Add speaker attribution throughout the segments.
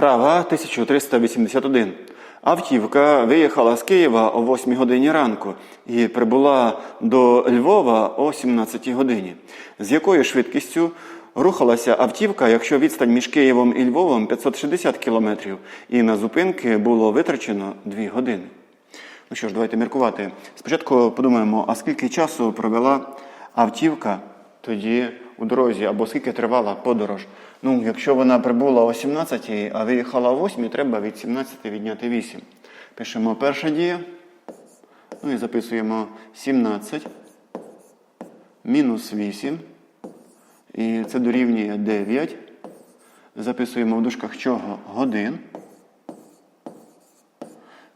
Speaker 1: Вправа 1381. Автівка виїхала з Києва о 8 годині ранку і прибула до Львова о 17 годині. З якою швидкістю рухалася автівка, якщо відстань між Києвом і Львовом 560 кілометрів, і на зупинки було витрачено 2 години. Ну що ж, давайте міркувати. Спочатку подумаємо, а скільки часу провела автівка тоді у дорозі, або скільки тривала подорож. Ну, якщо вона прибула о 17, а виїхала о 8, треба від 17 відняти 8. Пишемо перша дія. Ну і записуємо 17 мінус 8. І це дорівнює 9. Записуємо в дужках чого годин.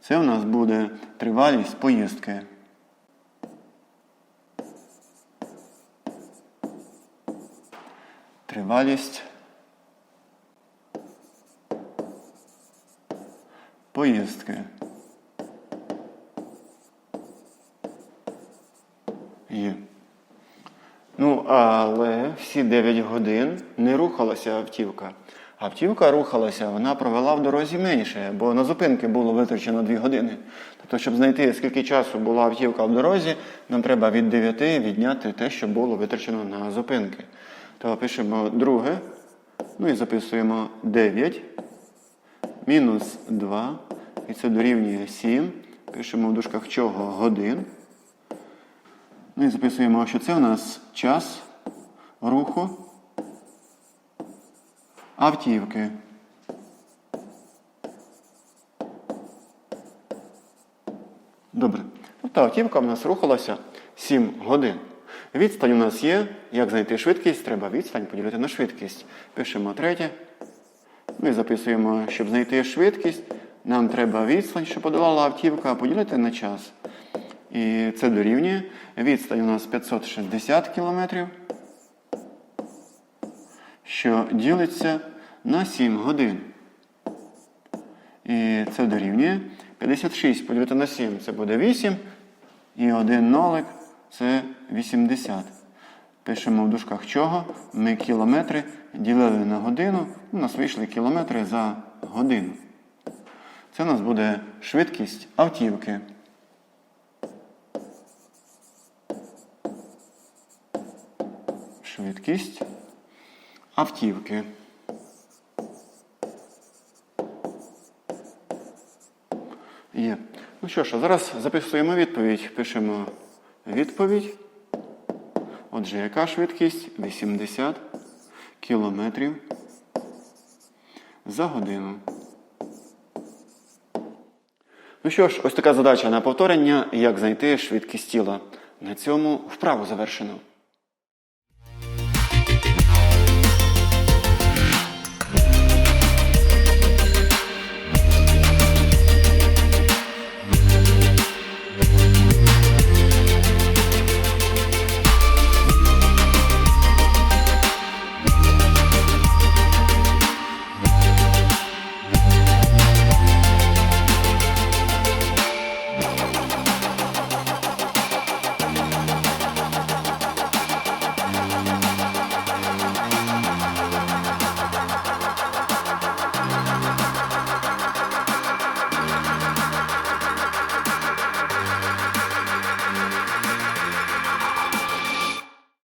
Speaker 1: Це у нас буде тривалість поїздки. Тривалість поїздки. Є. Ну, але всі 9 годин не рухалася автівка. Автівка рухалася, вона провела в дорозі менше, бо на зупинки було витрачено 2 години. Тобто, щоб знайти, скільки часу була автівка в дорозі, нам треба від 9 відняти те, що було витрачено на зупинки. То пишемо друге, ну і записуємо 9 мінус 2, і це дорівнює 7. Пишемо в дужках чого годин. Ну і записуємо, що це у нас час руху автівки. Добре. Тобто автівка в нас рухалася 7 годин. Відстань у нас є. Як знайти швидкість? Треба відстань поділити на швидкість. Пишемо третє. Ну і записуємо, щоб знайти швидкість, нам треба відстань, що подолала автівка, поділити на час. І це дорівнює. Відстань у нас 560 кілометрів, що ділиться на 7 годин. І це дорівнює 56 поділити на 7 це буде 8. І один нолик це 80. Пишемо в дужках чого. Ми кілометри ділили на годину. У нас вийшли кілометри за годину. Це у нас буде швидкість автівки. Швидкість автівки. Є. Ну що ж, а зараз записуємо відповідь. Пишемо відповідь. Отже, яка швидкість? 80 кілометрів за годину. Ну що ж, ось така задача на повторення, як знайти швидкість тіла. На цьому вправу завершено.